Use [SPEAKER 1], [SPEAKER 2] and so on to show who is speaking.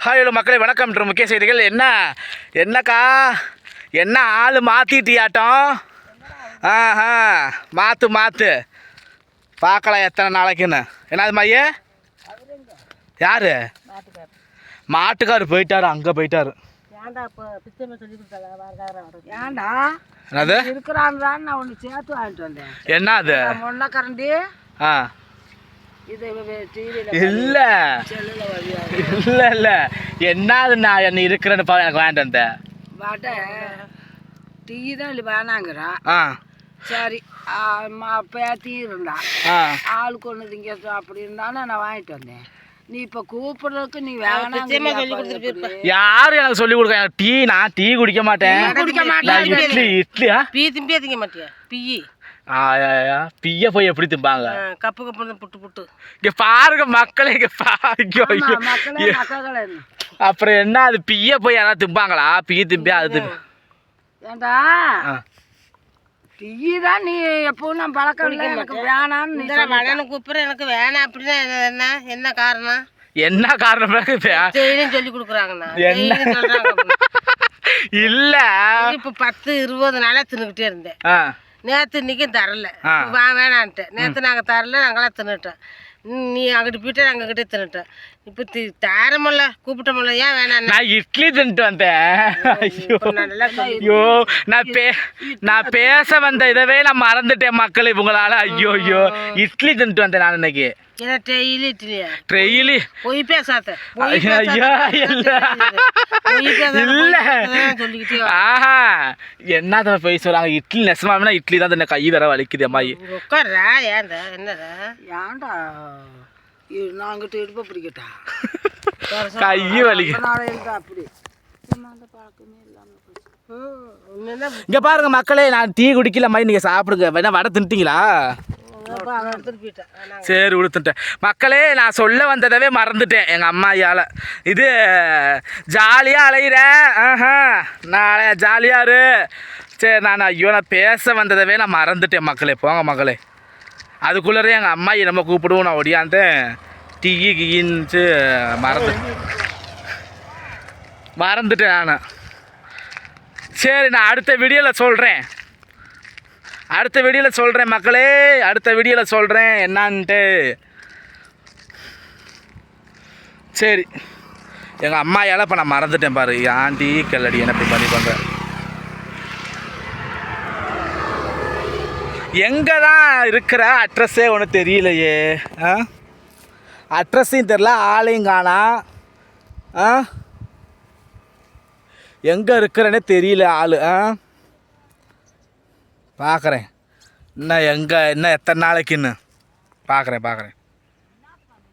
[SPEAKER 1] Hi மக்களே. வணக்கம். என்ற முக்கிய செய்திகள் என்ன? என்னக்கா? என்ன ஆள் மாற்றிட்டியாட்டம் ஆஹா மாற்று மாற்று பார்க்கலாம் எத்தனை நாளைக்குன்னு. என்னது மையே? யார்? மாட்டுக்கார் போயிட்டாரு அங்கே போயிட்டாரு.
[SPEAKER 2] ஏன்டா இப்போ பிச்சை சொல்லி கொடுத்தாங்க ஏன்டா?
[SPEAKER 1] என்னது? என்ன அது ஆ. இல்லை. இல்லை இல்லை. என்ன அது நான் என்ன இருக்கிறேன்னு பா எனக்கு வேண்டாம் வந்தேன்
[SPEAKER 2] பாட்ட டீ தான் இல்லை வேணாங்கிறான்
[SPEAKER 1] ஆ.
[SPEAKER 2] சரி ஆ, ம- பேத்தி இருந்தா.
[SPEAKER 1] ஆ.
[SPEAKER 2] ஆளுக்கு ஒன்று திங்க அப்படி இருந்தாலும் நான் வாங்கிட்டு வந்தேன். நீ இப்போ கூப்பிடுறதுக்கு நீ வேணாம்
[SPEAKER 1] யாரு எனக்கு சொல்லி கொடுக்க? எனக்கு டீ நான் டீ குடிக்க மாட்டேன்.
[SPEAKER 2] குடிக்க
[SPEAKER 1] இட்லி இட்லியா?
[SPEAKER 3] பீ திம்பியே திங்க மாட்டியா? பியி
[SPEAKER 1] பிய போய் எப்படி திம்பாங்க?
[SPEAKER 3] Cup cup puttu puttu.
[SPEAKER 1] இங்க பாருங்க மக்களே இங்க பாருங்க. அப்புறம் என்ன அது பிய போய் யாராவது திம்பாங்களா? பிய திம்பி அது திம்பி.
[SPEAKER 2] ஏண்டா. டீ தான் நீ எப்பவும் நான் பழக்கம் இல்லை எனக்கு வேணான்னு நீ
[SPEAKER 3] இந்த மகனை கூப்பிட்ற எனக்கு வேணாம். அப்படின்னா என்ன- என்ன என்ன காரணம்?
[SPEAKER 1] என்ன காரணம்
[SPEAKER 3] சொல்லி கொடுக்குறாங்கண்ணா.
[SPEAKER 1] என்ன? இல்ல.
[SPEAKER 3] இப்போ பத்து இருபது நாளாக தின்னுக்கிட்டே இருந்தேன்.
[SPEAKER 1] ஆ,
[SPEAKER 3] நேற்று இன்னைக்கும் தரல. வா வேணான்ட்டு. நேற்று நாங்கள் தரல நாங்களாம் தின்னுட்டோம். நீ அங்கிட்டு போயிட்டு நாங்கள் கிட்டே தின்னுட்டோம். இப்போ தாரமில்ல கூப்பிட்டமில்ல. ஏன் வேணான்னு
[SPEAKER 1] நான் இட்லி தின்ட்டு வந்தேன். ஐயோ ஐயோ. நான் பே நான் பேச வந்த இதவே நான் மறந்துட்டேன் மக்கள் இவங்களால. ஐயோ. ஐயோ இட்லி தின்ட்டு வந்தேன் நான் இன்னைக்கு.
[SPEAKER 3] டெய்லி பொய் பேசாத.
[SPEAKER 1] இல்ல. ஆஹா. என்ன தான் போய் சொல்றாங்க? இட்லி நெசமானா இட்லி தான் கை வேற வலிக்குது
[SPEAKER 3] உட்கார்றா ஏன்டா என்னடா?
[SPEAKER 2] ஏன்டா? நான் அங்கிட்ட இடுப்பை பிடிக்கட்டா?
[SPEAKER 1] கை வலிக்கு.
[SPEAKER 2] அப்படி.
[SPEAKER 1] இங்க பாருங்க மக்களே நான் டீ குடிக்கல மாதிரி நீங்க சாப்பிடுங்க. வேணா வடை தின்ட்டீங்களா? சரி உடுத்துட்டேன். மக்களே நான் சொல்ல வந்ததவே மறந்துட்டேன் எங்கள் அம்மாயால். இது ஜாலியாக அலையிறேன் ஆஹா. நான் ஜாலியாக இரு. சரி நான் ஐயோ நான் பேச வந்ததவே நான் மறந்துட்டேன் மக்களே. போங்க மக்களே. அதுக்குள்ளே எங்கள் அம்மாயி நம்ம கூப்பிடுவோம். நான் ஒடியாந்து டீ கீன்ச்சு மறந்து மறந்துட்டேன் நான். சரி நான் அடுத்த வீடியோவில் சொல்கிறேன் அடுத்த வீடியோவில் சொல்கிறேன் மக்களே. அடுத்த வீடியோவில் சொல்கிறேன் என்னான்ட்டு. சரி. எங்கள் அம்மாயால் இப்போ நான் மறந்துட்டேன் பாரு. ஆண்டி கல்லடி என்ன இப்படி பண்ணி பண்ணுறேன் எங்கே தான் இருக்கிற அட்ரஸே ஒன்றும் தெரியலையே. ஆ? அட்ரஸையும் தெரில ஆளையும் காணா. ஆ? எங்கே இருக்கிறேனே தெரியல ஆள். ஆ? பார்க்குறேன் இன்னும் எங்கே இன்னும் எத்தனை நாளைக்குன்னு பார்க்குறேன் பார்க்குறேன்